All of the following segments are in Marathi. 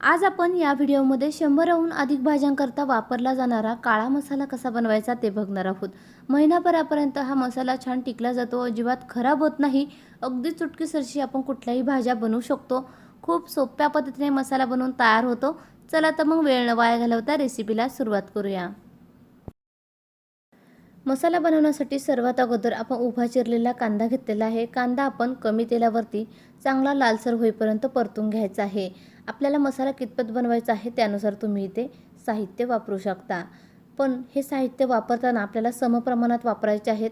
आज आपण या व्हिडिओमध्ये शंभराहून अधिक भाज्यांकरता वापरला जाणारा काळा मसाला कसा बनवायचा ते बघणार आहोत. महिनाभरापर्यंत हा मसाला छान टिकला जातो अजिबात खराब होत नाही. अगदी चुटकीसरशी आपण कुठल्याही भाज्या बनवू शकतो. खूप सोप्या पद्धतीने मसाला बनवून तयार होतो. चला तर मग वेळ न वाया घालवता रेसिपीला सुरुवात करूया. मसाला बनवण्यासाठी सर्वात अगोदर आपण उभा चिरलेला कांदा घेतलेला आहे. कांदा आपण कमी तेलावरती चांगला लालसर होईपर्यंत परतून घ्यायचा आहे. आपल्याला मसाला कितपत बनवायचा आहे त्यानुसार तुम्ही इथे साहित्य वापरू शकता. पण हे साहित्य वापरताना आपल्याला समप्रमाणात वापरायचे आहेत.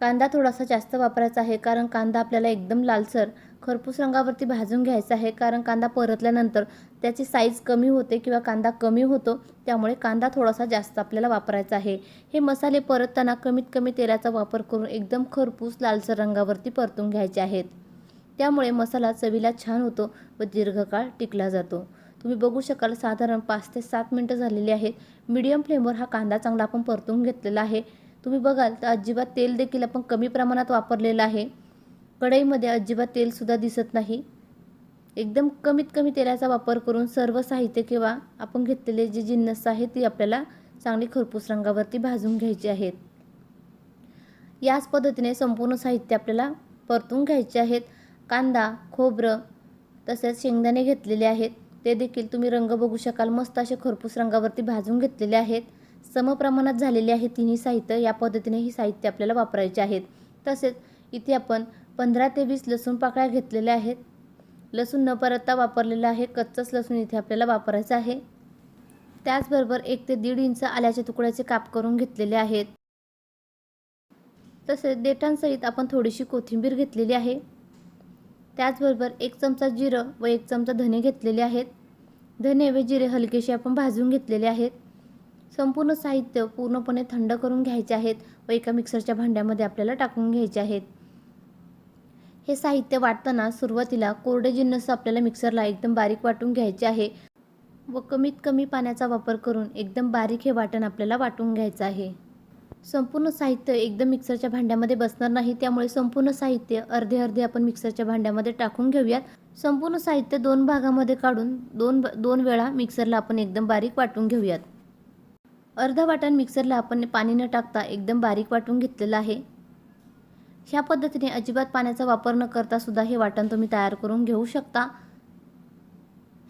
कांदा थोडासा जास्त वापरायचा आहे कारण कांदा आपल्याला एकदम लालसर खरपूस रंगावरती भाजून घ्यायचा आहे कारण कांदा परतल्यानंतर त्याची साईज कमी होते किंवा कांदा कमी होतो त्यामुळे कांदा थोडासा जास्त आपल्याला वापरायचा आहे. हे मसाले परतताना कमीत कमी तेलाचा वापर करून एकदम खरपूस लालसर रंगावरती परतून घ्यायचे आहेत. त्यामुळे मसाला चवीला छान होतो व दीर्घकाळ टिकला जातो. तुम्ही बघू शकाल साधारण पाच ते सात मिनटं झालेली आहेत. मीडियम फ्लेमवर हा कांदा चांगला आपण परतून घेतलेला आहे. तुम्ही बघाल तर अजिबात तेल देखील आपण कमी प्रमाणात वापरलेलं आहे. कढईमध्ये अजिबात तेलसुद्धा दिसत नाही. एकदम कमीत कमी तेलाचा वापर करून सर्व साहित्य किंवा आपण घेतलेले जे जिन्नस आहे ती आपल्याला चांगली खरपूस रंगावरती भाजून घ्यायची आहेत. याच पद्धतीने संपूर्ण साहित्य आपल्याला परतून घ्यायचे आहेत. कांदा खोबरं तसेच शेंगदाणे घेतलेले आहेत. ते देखील तुम्ही रंग बघू शकाल. मस्त असे खरपूस रंगावरती भाजून घेतलेले आहेत. समप्रमाणात झालेले आहे तिन्ही साहित्य. या पद्धतीने ही साहित्य आपल्याला वापरायचे आहेत. तसेच इथे आपण पंधरा ते वीस लसूण पाकळ्या घेतलेल्या आहेत. लसूण न परतता वापरलेला आहे. कच्चंच लसूण इथे आपल्याला वापरायचं आहे. त्याचबरोबर एक ते दीड इंच आल्याच्या तुकड्याचे काप करून घेतलेले आहेत. तसेच देठांसहित आपण थोडीशी कोथिंबीर घेतलेली आहे. त्याचबरोबर एक चमचा जिरं व एक चमचा धने घेतलेले आहेत. धने व जिरे हलकेसे आपण भाजून घेतलेले आहेत. संपूर्ण साहित्य पूर्णपणे थंड करून घ्यायचे आहेत व एका मिक्सरच्या भांड्यामध्ये आपल्याला टाकून घ्यायचे आहेत. हे साहित्य वाटताना सुरुवातीला कोरडे जिन्नस आपल्याला मिक्सरला एकदम बारीक वाटून घ्यायचे आहे व कमीत कमी पाण्याचा वापर करून एकदम बारीक हे वाटण आपल्याला वाटून घ्यायचं आहे. संपूर्ण साहित्य एकदम मिक्सरच्या भांड्यामध्ये बसणार नाही त्यामुळे संपूर्ण साहित्य अर्धे अर्धे आपण मिक्सरच्या भांड्यामध्ये टाकून घेऊयात. संपूर्ण साहित्य दोन भागामध्ये काढून दोन दोन वेळा मिक्सरला आपण एकदम बारीक वाटून घेऊयात. अर्धा वाटण मिक्सरला आपण पाणी न टाकता एकदम बारीक वाटून घेतलेलं आहे. ह्या पद्धतीने अजिबात पाण्याचा वापर न करता सुद्धा हे वाटण तुम्ही तयार करून घेऊ शकता.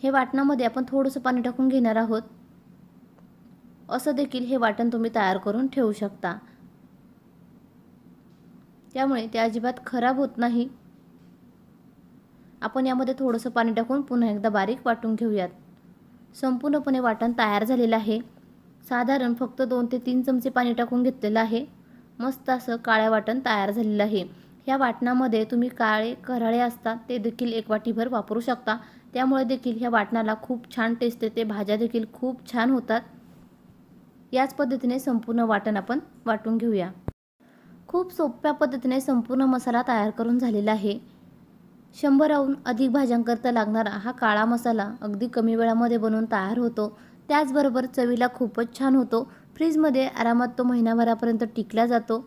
हे वाटणामध्ये आपण थोडंसं पाणी टाकून घेणार आहोत. असं देखील हे वाटण तुम्ही तयार करून ठेवू शकता. त्यामुळे ते अजिबात खराब होत नाही. आपण यामध्ये थोडंसं पाणी टाकून पुन्हा एकदा बारीक वाटून घेऊयात. संपूर्णपणे वाटण तयार झालेलं आहे. साधारण फक्त दोन ते तीन चमचे पाणी टाकून घेतलेलं आहे. मस्त असं काळ्या वाटण तयार झालेलं आहे. ह्या वाटणामध्ये तुम्ही काळे कराळे असतात ते देखील एक वाटीभर वापरू शकता. त्यामुळे देखील ह्या वाटणाला खूप छान टेस्ट येते. भाज्या देखील खूप छान होतात. याच पद्धतीने संपूर्ण वाटण आपण वाटून घेऊया. खूप सोप्या पद्धतीने संपूर्ण मसाला तयार करून झालेला आहे. शंभराहून अधिक भाज्यांकरता लागणारा हा काळा मसाला अगदी कमी वेळामध्ये बनवून तयार होतो. त्याचबरोबर चवीला खूपच छान होतो. फ्रीजमध्ये आरामात तो महिनाभरापर्यंत टिकला जातो.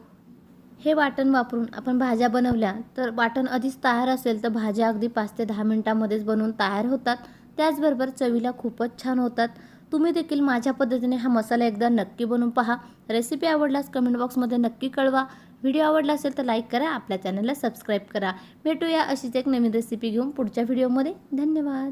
हे वाटण वापरून आपण भाज्या बनवल्या तर वाटण आधीच तयार असेल तर भाज्या अगदी पाच ते दहा मिनटामध्येच बनवून तयार होतात. त्याचबरोबर चवीला खूपच छान होतात. तुम्ही देखील माझ्या पद्धतीने हा मसाला एकदा नक्की बनवून पहा. रेसिपी आवडल्यास कमेंट बॉक्समध्ये नक्की कळवा. व्हिडिओ आवडला असेल तर लाईक करा आपल्या चॅनलला सबस्क्राईब करा. भेटूया अशीच एक नवीन रेसिपी घेऊन पुढच्या व्हिडिओमध्ये. धन्यवाद.